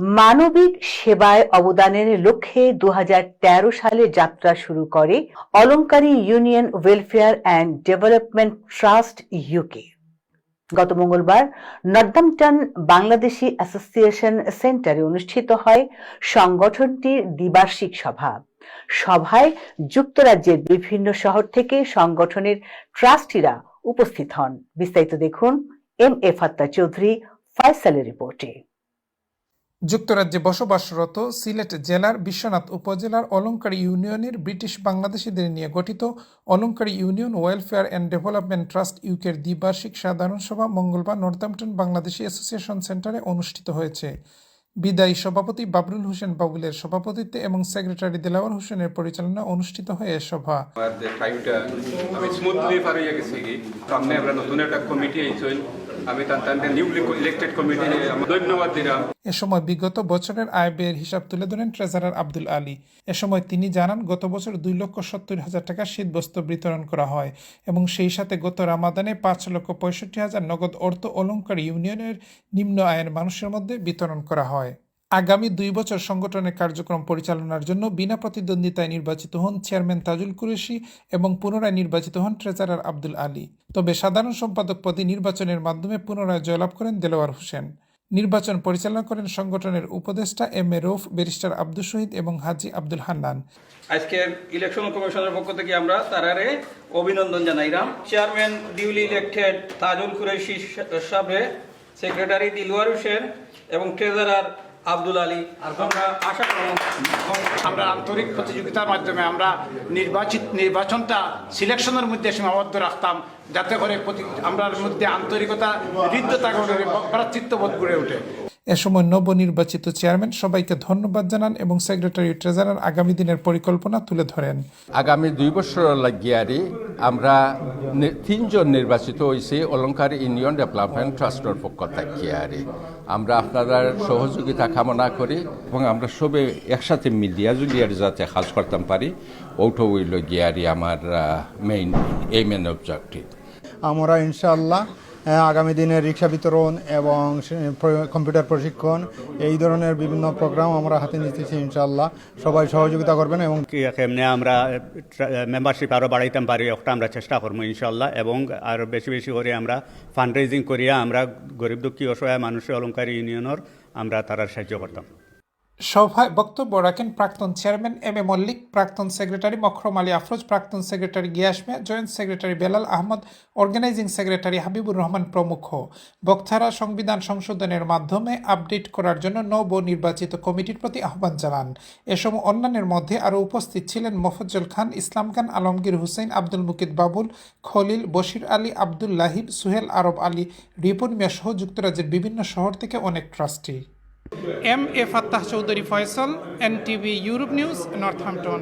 মানবিক সেবায় অবদানের লক্ষ্যে দু হাজার তেরো সালে যাত্রা শুরু করে Alankari union welfare and development trust UK গত মঙ্গলবার নর্দামটন বাংলাদেশি অ্যাসোসিয়েশন সেন্টারে অনুষ্ঠিত হয় সংগঠনটির দ্বিবার্ষিক সভা। সভায় যুক্তরাজ্যের বিভিন্ন শহর থেকে সংগঠনের ট্রাস্টিরা উপস্থিত হন। বিস্তারিত দেখুন এম এ ফাত্তা চৌধুরী ফয়সালের রিপোর্টে। যুক্তরাজ্যে বসবাসরত সিলেট জেলার বিশ্বনাথ উপজেলার অলংকারী ইউনিয়নের ব্রিটিশ বাংলাদেশিদের নিয়ে গঠিত Alankari union welfare and development trust ইউকের দ্বিবার্ষিক সাধারণ সভা মঙ্গলবার নর্দাম্পটন বাংলাদেশি অ্যাসোসিয়েশন সেন্টারে অনুষ্ঠিত হয়েছে। বিদায়ী সভাপতি বাবরুল হোসেন বাবুলের সভাপতিত্বে এবং সেক্রেটারি দিলাওয়ার হোসেনের পরিচালনা অনুষ্ঠিত হয় এ সভা। সামনে আমরা নতুন একটা কমিটি এ সময় বিগত বছরের আয় ব্যয়ের হিসাব তুলে ধরেন ট্রেজারার আব্দুল আলী। এ সময় তিনি জানান, গত বছর দুই লক্ষ সত্তর হাজার টাকা শীতবস্ত্র বিতরণ করা হয় এবং সেই সাথে গত রামাদানে পাঁচ লক্ষ পঁয়ষট্টি হাজার নগদ অর্থ অলঙ্কার ইউনিয়নের নিম্ন আয়ের মানুষের মধ্যে বিতরণ করা হয়। আগামী দুই বছর সংগঠনের কার্যক্রম পরিচালনার জন্য বিনা প্রতিদ্বন্দ্বিতায় নির্বাচিত হন চেয়ারম্যান তাজুল কুরেশি এবং পুনরায় নির্বাচিত হন ট্রেজারার আব্দুল আলী। তবে সাধারণ সম্পাদক পদে নির্বাচনের মাধ্যমে পুনরায় জয়লাভ করেন দেলোয়ার হোসেন। নির্বাচন পরিচালনা করেন সংগঠনের উপদেষ্টা M A Rouf, barrister Abdul Shahid এবং হাজি আব্দুল হান্নান। আজকের ইলেকশন কমিশনের পক্ষ থেকে আমরা তারারে অভিনন্দন জানাইলাম chairman duly elected Tajul Qureshi সাহেব, সেক্রেটারি দিলওয়ার হোসেন এবং ট্রেজারার আব্দুল আলী আমরা আশা আমরা আন্তরিক প্রতিযোগিতার মাধ্যমে আমরা নির্বাচিত নির্বাচনটা সিলেকশনের মধ্যে সীমাবদ্ধ রাখতাম, যাতে করে আমরা মধ্যে আন্তরিকতা, হৃদ্যতা গড়ে বোধ গড়ে ওঠে। এ সময় নবনির্বাচিত চেয়ারম্যান সবাইকে ধন্যবাদ জানান এবং সেক্রেটারি ট্রেজারার আগামী দিনের পরিকল্পনা তুলে ধরেন। আগামী দুই বছর লাগিয়ারি আমরা তিনজন নির্বাচিত হয়েছি অলংকার ইউনিয়ন ডেভেলপমেন্ট ট্রাস্টের পক্ষ থাকিয়ারি। আমরা আপনাদের সহযোগিতা কামনা করি এবং আমরা সবে একসাথে মিলিয়া জুলিয়ার যাতে কাজ করতাম পারি ওটো হইল গিয়ারি আমার মেইন এইম এন্ড অবজেক্টিভ আমরা ইনশাআল্লাহ আগামী দিনে রিক্সা বিতরণ এবং কম্পিউটার প্রশিক্ষণ, এই ধরনের বিভিন্ন প্রোগ্রাম আমরা হাতে নিতেছি ইনশাআল্লাহ। সবাই সহযোগিতা করবেন এবং কি কেমনে আমরা মেম্বারশিপ আরও বাড়াইতাম পারি একটা আমরা চেষ্টা করব ইনশাল্লাহ এবং আরও বেশি বেশি করে আমরা ফান্ড রেজিং করিয়া আমরা গরিব দুঃখী, অসহায় মানুষের অলঙ্কারী ইউনিয়নের আমরা তারা সাহায্য করতাম। সভায় বক্তব্য রাখেন প্রাক্তন চেয়ারম্যান এম এ মল্লিক, প্রাক্তন সেক্রেটারি মখরম আলী আফরোজ, প্রাক্তন secretary Gias Miah, joint secretary Belal Ahmed, organising secretary Habibur Rahman প্রমুখ। বক্তারা সংবিধান সংশোধনের মাধ্যমে আপডেট করার জন্য নব নির্বাচিত কমিটির প্রতি আহ্বান জানান। এ সময় অন্যান্যের মধ্যে আরও উপস্থিত ছিলেন মফজ্জল খান, ইসলাম খান, আলমগীর হুসেন, আব্দুল মুকিদ বাবুল, খলিল, বশির আলী, আব্দুল লাহিব সুহেল আরব আলী, রিপন মিয়া সহ যুক্তরাজ্যের বিভিন্ন শহর থেকে অনেক trustee. M A Fattah Chowdhury Faisal NTV Europe news Northampton